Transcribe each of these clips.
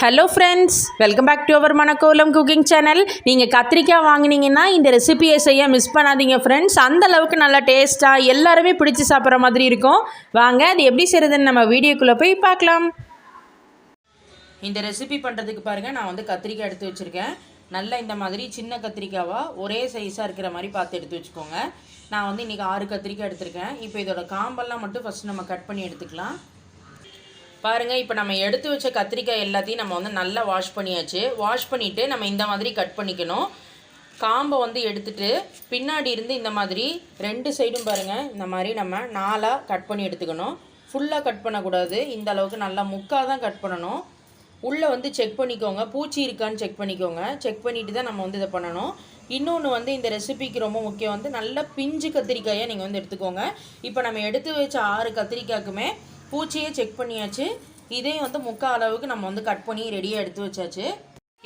Hello friends welcome back to our Manakkolam cooking channel நீங்கள் கத்திரிக்காய் வாங்கினீங்கன்னா இந்த ரெசிபியை செய்ய மிஸ் பண்ணாதீங்க ஃப்ரெண்ட்ஸ் அந்தளவுக்கு நல்லா டேஸ்ட்டாக எல்லாருமே பிடிச்சி சாப்பிட்ற மாதிரி இருக்கும். வாங்க அது எப்படி செய்கிறதுன்னு நம்ம வீடியோக்குள்ளே போய் பார்க்கலாம். இந்த ரெசிபி பண்ணுறதுக்கு பாருங்கள் நான் வந்து கத்திரிக்காய் எடுத்து வச்சுருக்கேன். நல்லா இந்த மாதிரி சின்ன கத்திரிக்காவாக ஒரே சைஸாக இருக்கிற மாதிரி பார்த்து எடுத்து வச்சுக்கோங்க. நான் வந்து இன்றைக்கி ஆறு கத்திரிக்காய் எடுத்திருக்கேன். இப்போ இதோட காம்பெல்லாம் மட்டும் ஃபஸ்ட் நம்ம கட் பண்ணி எடுத்துக்கலாம். பாருங்கள் இப்போ நம்ம எடுத்து வச்ச கத்திரிக்காய் எல்லாத்தையும் நம்ம வந்து நல்லா வாஷ் பண்ணியாச்சு. வாஷ் பண்ணிவிட்டு நம்ம இந்த மாதிரி கட் பண்ணிக்கணும். காம்பை வந்து எடுத்துட்டு பின்னாடி இருந்து இந்த மாதிரி ரெண்டு சைடும் பாருங்கள் இந்த மாதிரி நம்ம நாலாக கட் பண்ணி எடுத்துக்கணும். ஃபுல்லாக கட் பண்ணக்கூடாது. இந்த அளவுக்கு நல்லா முக்காக தான் கட் பண்ணணும். உள்ளே வந்து செக் பண்ணிக்கோங்க. பூச்சி இருக்கான்னு செக் பண்ணிக்கோங்க. செக் பண்ணிவிட்டு தான் நம்ம வந்து இதை பண்ணணும். இன்னொன்று வந்து இந்த ரெசிபிக்கு ரொம்ப முக்கியம் வந்து நல்ல பிஞ்சு கத்திரிக்காயை நீங்கள் வந்து எடுத்துக்கோங்க. இப்போ நம்ம எடுத்து வச்ச ஆறு கத்திரிக்காய்க்குமே பூச்சியே செக் பண்ணியாச்சு. இதையும் வந்து முக்கால் அளவுக்கு நம்ம வந்து கட் பண்ணி ரெடியாக எடுத்து வச்சாச்சு.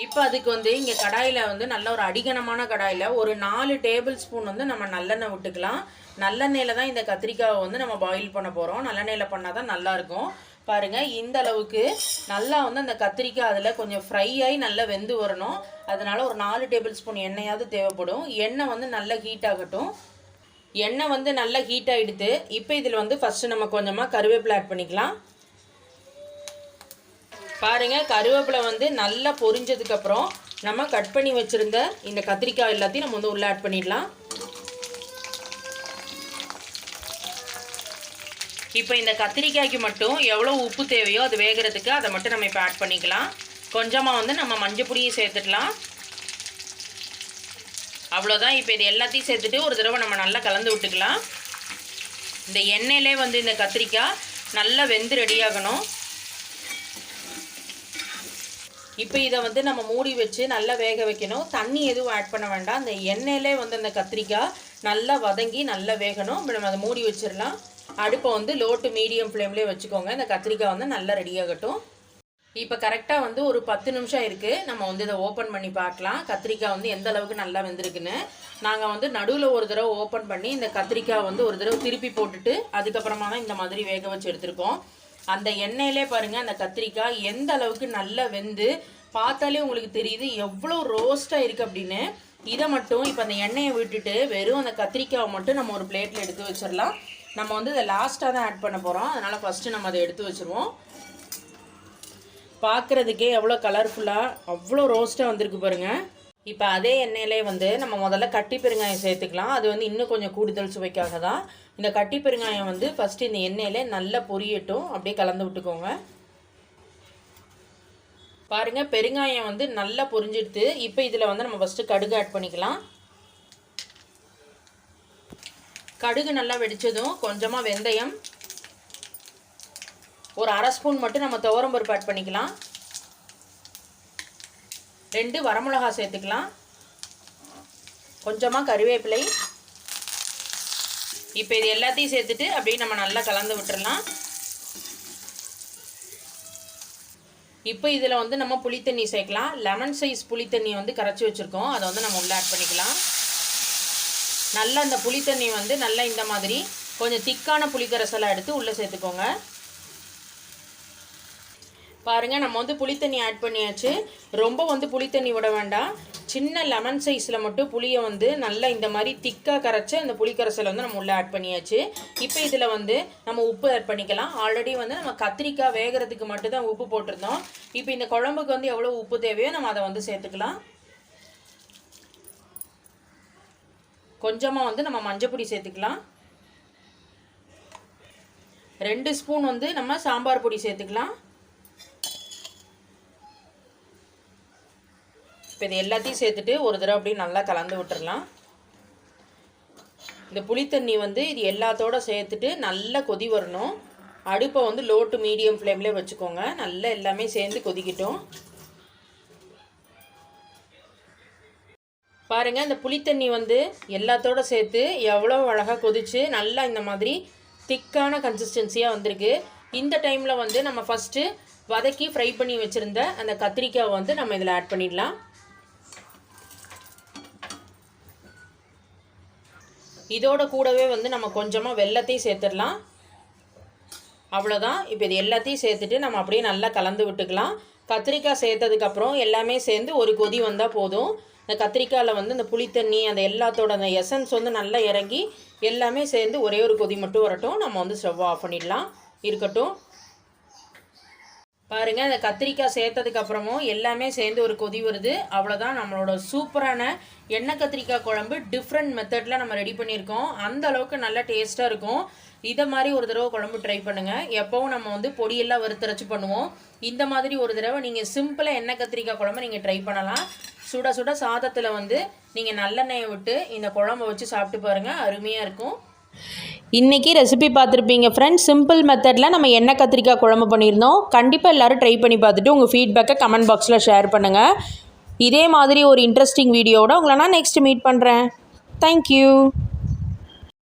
இப்போ அதுக்கு வந்து இங்கே கடாயில் வந்து நல்ல ஒரு அடிகனமான கடாயில் ஒரு நாலு டேபிள் ஸ்பூன் வந்து நம்ம நல்லெண்ணெய் விட்டுக்கலாம். நல்லெண்ணெயில் தான் இந்த கத்திரிக்காவை வந்து நம்ம பாயில் பண்ண போகிறோம் நல்லெண்ணெயில் பண்ணால் தான் நல்லாயிருக்கும் பாருங்கள் இந்த அளவுக்கு நல்லா வந்து அந்த கத்திரிக்காய் அதில் கொஞ்சம் ஃப்ரை ஆகி நல்லா வெந்து வரணும். அதனால ஒரு நாலு டேபிள் ஸ்பூன் எண்ணெயாவது தேவைப்படும். எண்ணெய் வந்து நல்லா ஹீட் ஆகட்டும். எண்ணெய் வந்து நல்லா ஹீட் ஆகிடுது இப்போ இதில் வந்து ஃபஸ்ட்டு நம்ம கொஞ்சமாக கருவேப்பிலை ஆட் பண்ணிக்கலாம். பாருங்கள் கருவேப்பிலை வந்து நல்லா பொரிஞ்சதுக்கப்புறம் நம்ம கட் பண்ணி வச்சுருந்த இந்த கத்திரிக்காய் எல்லாத்தையும் நம்ம வந்து உள்ளே ஆட் பண்ணிடலாம். இப்போ இந்த கத்திரிக்காய்க்கு மட்டும் எவ்வளோ உப்பு தேவையோ அது வேகிறதுக்கு அதை மட்டும் நம்ம இப்போ ஆட் பண்ணிக்கலாம். கொஞ்சமாக வந்து நம்ம மஞ்சள் பொடியும் சேர்த்துக்கலாம். அவ்வளோதான் இப்போ இது எல்லாத்தையும் சேர்த்துட்டு ஒரு தடவை நம்ம நல்லா கலந்து விட்டுக்கலாம். இந்த எண்ணெயிலே வந்து இந்த கத்திரிக்காய் நல்லா வெந்து ரெடியாகணும் இப்போ இதை வந்து நம்ம மூடி வச்சு நல்லா வேக வைக்கணும். தண்ணி எதுவும் ஆட் பண்ண வேண்டாம். அந்த எண்ணெயிலே வந்து அந்த கத்திரிக்காய் நல்லா வதங்கி நல்லா வேகணும். இப்போ நம்ம அதை மூடி வச்சிடலாம். அடுப்பை வந்து லோ டு மீடியம் ஃப்ளேம்லேயே வச்சுக்கோங்க. இந்த கத்திரிக்காய் வந்து நல்லா ரெடியாகட்டும் இப்போ கரெக்டாக வந்து ஒரு பத்து நிமிஷம் இருக்குது நம்ம வந்து இதை ஓப்பன் பண்ணி பார்க்கலாம். கத்திரிக்காய் வந்து எந்த அளவுக்கு நல்லா வெந்திருக்குன்னு. நாங்கள் வந்து நடுவில் ஒரு தடவை ஓப்பன் பண்ணி இந்த கத்திரிக்காய் வந்து ஒரு தடவை திருப்பி போட்டுட்டு அதுக்கப்புறமா தான் இந்த மாதிரி வேக வச்சு எடுத்திருக்கோம். அந்த எண்ணெயிலே பாருங்கள் அந்த கத்திரிக்காய் எந்த அளவுக்கு நல்லா வெந்து பார்த்தாலே உங்களுக்கு தெரியுது எவ்வளோ ரோஸ்ட்டாக இருக்குது அப்படின்னு. இதை மட்டும் இப்போ அந்த எண்ணெயை விட்டுட்டு வெறும் அந்த கத்திரிக்காவை மட்டும் நம்ம ஒரு பிளேட்டில் எடுத்து வச்சிடலாம். நம்ம வந்து இதை லாஸ்ட்டாக தான் ஆட் பண்ண போகிறோம் அதனால் ஃபஸ்ட்டு நம்ம அதை எடுத்து வச்சுருவோம். பார்க்குறதுக்கே எவ்வளோ கலர்ஃபுல்லாக அவ்வளோ ரோஸ்ட்டாக வந்திருக்கு பாருங்கள் இப்போ அதே எண்ணெயிலே வந்து நம்ம முதல்ல கட்டி பெருங்காயம் சேர்த்துக்கலாம். அது வந்து இன்னும் கொஞ்சம் கூடுதல் சுவைக்காக தான். இந்த கட்டி பெருங்காயம் வந்து ஃபஸ்ட்டு இந்த எண்ணெயில் நல்லா பொரியட்டும். அப்படியே கலந்து விட்டுக்கோங்க. பாருங்கள் பெருங்காயம் வந்து நல்லா பொரிஞ்சிடுது இப்போ இதில் வந்து நம்ம ஃபஸ்ட்டு கடுகு ஆட் பண்ணிக்கலாம். கடுகு நல்லா வெடித்ததும் கொஞ்சமாக வெந்தயம். ஒரு அரை ஸ்பூன் மட்டும் நம்ம துவரம் பருப்பு ஆட் பண்ணிக்கலாம். ரெண்டு வரமிளகா சேர்த்துக்கலாம். கொஞ்சமாக கருவேப்பிலை. இப்போ இது எல்லாத்தையும் சேர்த்துட்டு அப்படியே நம்ம நல்லா கலந்து விட்டுறலாம். இப்போ இதில் வந்து நம்ம புளித்தண்ணி சேர்க்கலாம். லெமன் சைஸ் புளித்தண்ணி வந்து கரைச்சி வச்சுருக்கோம். அதை வந்து நம்ம உள்ளே ஆட் பண்ணிக்கலாம். நல்லா அந்த புளித்தண்ணி வந்து நல்லா இந்த மாதிரி கொஞ்சம் திக்கான புளிக்கரசெல்லாம் எடுத்து உள்ளே சேர்த்துக்கோங்க. பாருங்கள் நம்ம வந்து புளித்தண்ணி ஆட் பண்ணியாச்சு. ரொம்ப வந்து புளித்தண்ணி விட வேண்டாம். சின்ன லெமன் சைஸில் மட்டும் புளியை வந்து நல்லா இந்த மாதிரி திக்காக கரைச்சி அந்த புளிக்கரைசலை வந்து நம்ம உள்ளே ஆட் பண்ணியாச்சு. இப்போ இதில் வந்து நம்ம உப்பு ஆட் பண்ணிக்கலாம். ஆல்ரெடி வந்து நம்ம கத்திரிக்காய் வேகிறதுக்கு மட்டும் தான் உப்பு போட்டிருந்தோம். இப்போ இந்த குழம்புக்கு வந்து எவ்வளோ உப்பு தேவையோ நம்ம அதை வந்து சேர்த்துக்கலாம். கொஞ்சமாக வந்து நம்ம மஞ்சள் பொடி சேர்த்துக்கலாம். ரெண்டு ஸ்பூன் வந்து நம்ம சாம்பார் பொடி சேர்த்துக்கலாம். இப்போ இது எல்லாத்தையும் சேர்த்துட்டு ஒரு தடவை அப்படியே நல்லா கலந்து விட்டுடலாம் இந்த புளித்தண்ணி வந்து இது எல்லாத்தோட சேர்த்துட்டு நல்லா கொதி வரணும். அடுப்பை வந்து லோ டு மீடியம் ஃப்ளேம்லேயே வச்சுக்கோங்க. நல்லா எல்லாமே சேர்ந்து கொதிக்கட்டும். பாருங்கள் இந்த புளித்தண்ணி வந்து எல்லாத்தோட சேர்த்து எவ்வளோ அழகாக கொதிச்சு நல்லா இந்த மாதிரி திக்கான கன்சிஸ்டன்சியாக வந்திருக்கு. இந்த டைமில் வந்து நம்ம ஃபஸ்ட்டு வதக்கி ஃப்ரை பண்ணி வச்சுருந்த அந்த கத்திரிக்காவை வந்து நம்ம இதில் ஆட் பண்ணிடலாம். இதோட கூடவே வந்து நம்ம கொஞ்சமாக வெள்ளத்தையும் சேர்த்துடலாம். அவ்வளோதான் இப்போ இது எல்லாத்தையும் சேர்த்துட்டு நம்ம அப்படியே நல்லா கலந்து விட்டுக்கலாம். கத்திரிக்காய் சேர்த்ததுக்கப்புறம் எல்லாமே சேர்ந்து ஒரு கொதி வந்தால் போதும். இந்த கத்திரிக்காயில் வந்து இந்த புளித்தண்ணி அந்த எல்லாத்தோட அந்த எசன்ஸ் வந்து நல்லா இறங்கி எல்லாமே சேர்ந்து ஒரே ஒரு கொதி மட்டும் வரட்டும். நம்ம வந்து ஸ்டவ் ஆஃப் பண்ணிடலாம். இருக்கட்டும். பாருங்கள் அந்த கத்திரிக்காய் சேர்த்ததுக்கு அப்புறமும் எல்லாமே சேர்ந்து ஒரு கொதி வருது. அவ்வளோதான் நம்மளோட சூப்பரான எண்ணெய் கத்திரிக்காய் குழம்பு. டிஃப்ரெண்ட் மெத்தடில் நம்ம ரெடி பண்ணியிருக்கோம். அந்த அளவுக்கு நல்லா டேஸ்ட்டாக இருக்கும். இதை மாதிரி ஒரு தடவை குழம்பு ட்ரை பண்ணுங்கள் எப்போவும் நம்ம வந்து பொடியெல்லாம் வறுத்தரைச்சி பண்ணுவோம். இந்த மாதிரி ஒரு தடவை நீங்கள் சிம்பிளாக எண்ணெய் கத்திரிக்காய் குழம்பு நீங்கள் ட்ரை பண்ணலாம். சுட சுட சாதத்தில் வந்து நீங்கள் நல்லெண்ணெயை விட்டு இந்த குழம்பு வச்சு சாப்பிட்டு பாருங்கள் அருமையாக இருக்கும். இன்றைக்கி ரெசிபி பார்த்துருப்பீங்க. ஃப்ரெண்ட்ஸ் சிம்பிள் மெத்தடில் நம்ம எண்ணெய் கத்திரிக்காய் குழம்பு பண்ணியிருந்தோம். கண்டிப்பாக எல்லோரும் ட்ரை பண்ணி பார்த்துட்டு உங்கள் ஃபீட்பேக்கை கமெண்ட் பாக்ஸில் ஷேர் பண்ணுங்கள் இதே மாதிரி ஒரு இன்ட்ரெஸ்டிங் வீடியோவோட உங்களை நான் நெக்ஸ்ட் மீட் பண்ணுறேன் தேங்க்யூ